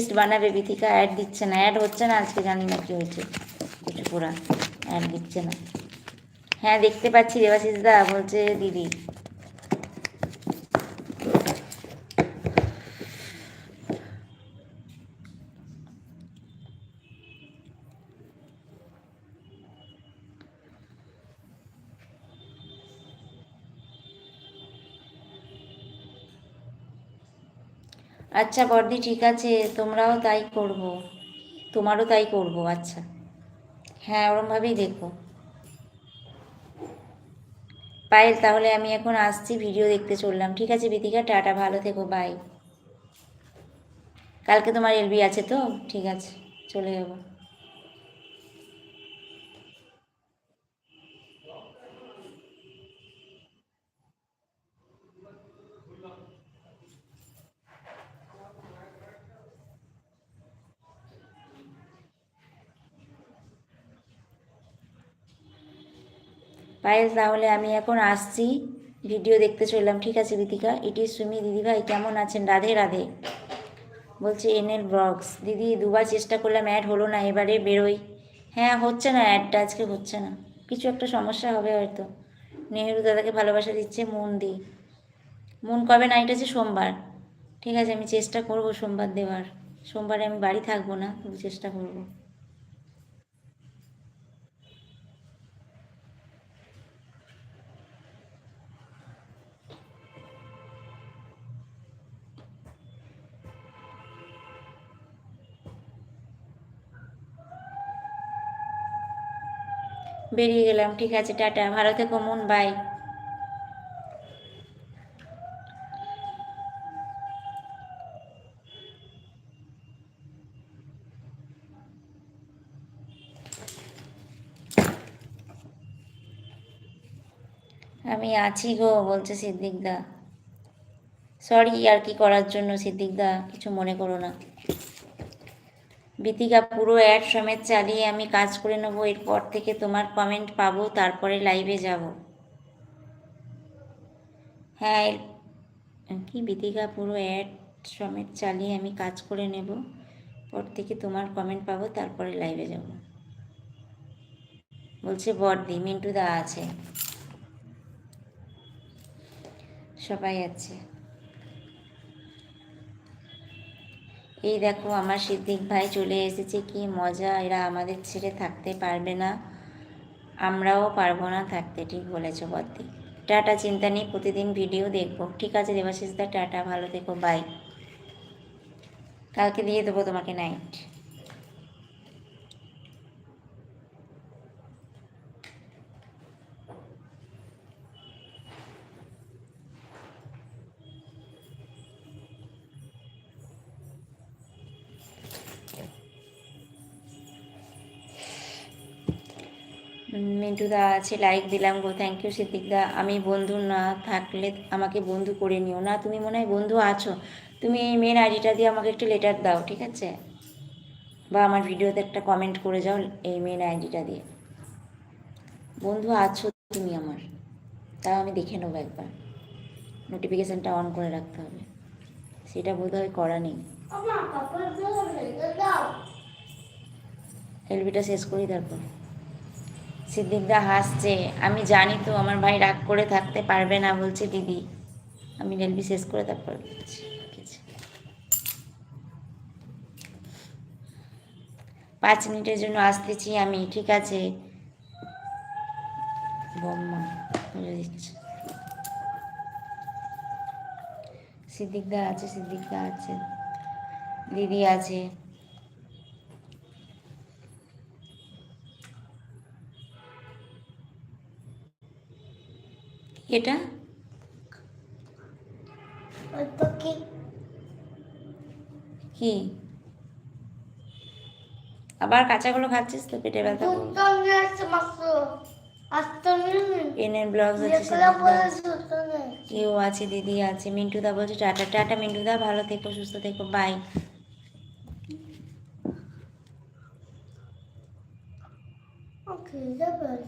List বানাবে, Bithika add দিচ্ছে না। অ্যাড হচ্ছে না, আজকে জানি না কি হয়েছে। কিছু পুরা অ্যাড দিচ্ছে না। হ্যাঁ দেখতে পাচ্ছি দেবাশিস দা, বলছে দিদি। আচ্ছা বর্দি ঠিক আছে, তোমরাও তাই করব। তোমারও তাই করব আচ্ছা। হ্যাঁ ওরমভাবেই দেখো। পায়েল, তাহলে আমি এখন আসছি ভিডিও দেখতে চললাম। ঠিক আছে, বিদিকা, টাটা, ভালো থেকো বাই কালকে তোমার এলবি আছে তো? ঠিক আছে, চলে যাব। পায়েল তাহলে আমি এখন আসছি। ভিডিও দেখতে চললাম। ঠিক আছে বিতিকা ইটি সুমি। দিদিভাই কেমন আছেন? রাধে রাধে। বলছে, এনএল ব্লগস। দিদি, দুবার চেষ্টা করলাম, অ্যাড হলো না, এবারে বেরোই। হ্যাঁ হচ্ছে না, অ্যাডটা আজকে হচ্ছে না। কিছু একটা সমস্যা হবে হয়তো। নেহেরু দাদাকে ভালোবাসা দিচ্ছে মন দি মন, কবে নাইট আছে? সোমবার। ঠিক আছে, আমি চেষ্টা করব সোমবার দেওয়ার। সোমবারে আমি বাড়ি থাকব না চেষ্টা করব। বেরিয়ে গেলাম। ঠিক আছে, টাটা। ভালো থেকো, মন, বাই। আমি আছি গো, বলছে সিদ্দিকদা সরি আর কি করার জন্য সিদ্দিকদা কিছু মনে করো না। বিতিকা, পুরো অ্যাড সমেত চালিয়ে আমি কাজ করে নেব, এরপর থেকে তোমার কমেন্ট পাবো, তারপরে লাইভে যাব। হ্যাঁ কি বিতিকা, পুরো অ্যাড সমেত চালিয়ে আমি কাজ করে নেব, পর থেকে তোমার কমেন্ট পাবো, তারপরে লাইভে যাব। বলছে, বর্দি মিন্টু দা আছে। সবাই আছে। এই দেখো, আমার সিদ্দিক ভাই চলে এসেছে, কি মজা, এরা আমাদের ছেড়ে থাকতে পারবে না। আমরাও পারব না থাকতে, ঠিক বলেছ বদ্দি টাটা, চিন্তা নেই, প্রতিদিন ভিডিও দেখব। ঠিক আছে দেবাশিস দা টাটা, ভালো দেখো বাই কালকে দিয়ে দেবো তোমাকে নাইট মিন্টু দা আছে লাইক দিলাম গো থ্যাংক ইউ সিদ্দিক দা। আমি বন্ধু না থাকলে আমাকে বন্ধু করে নিও না তুমি মনে হয় বন্ধু আছো। তুমি এই মেন আইডিটা দিয়ে আমাকে একটু লেটার দাও ঠিক আছে? বা আমার ভিডিওতে একটা কমেন্ট করে যাও এই মেন আইডিটা দিয়ে। বন্ধু আছো তুমি আমার তাও আমি দেখে নেব একবার। নোটিফিকেশানটা অন করে রাখতে হবে। সেটা বোধহয় করা নেই। এলবিটা শেষ করি তারপর। সিদ্দিকদা হাসছে, আমি জানি তো আমার ভাই রাগ করে থাকতে পারবে না, বলছে দিদি। আমি রেলবি শেষ করে তারপর। পাঁচ মিনিটের জন্য আসতেছি আমি, ঠিক আছে? সিদ্দিকদা আছে সিদ্দিকদা আছে। দিদি আছে। এটা? কি? আবার কাঁচাগুলো খাচ্ছিস তো পেটে ব্যথা এনের ব্লগ আছে। কেউ আছে দিদি আছে মিন্টুদা বলছে টাটা টাটা মিন্টুদা ভালো থেকো সুস্থ থেকো বাই। Okay, that was.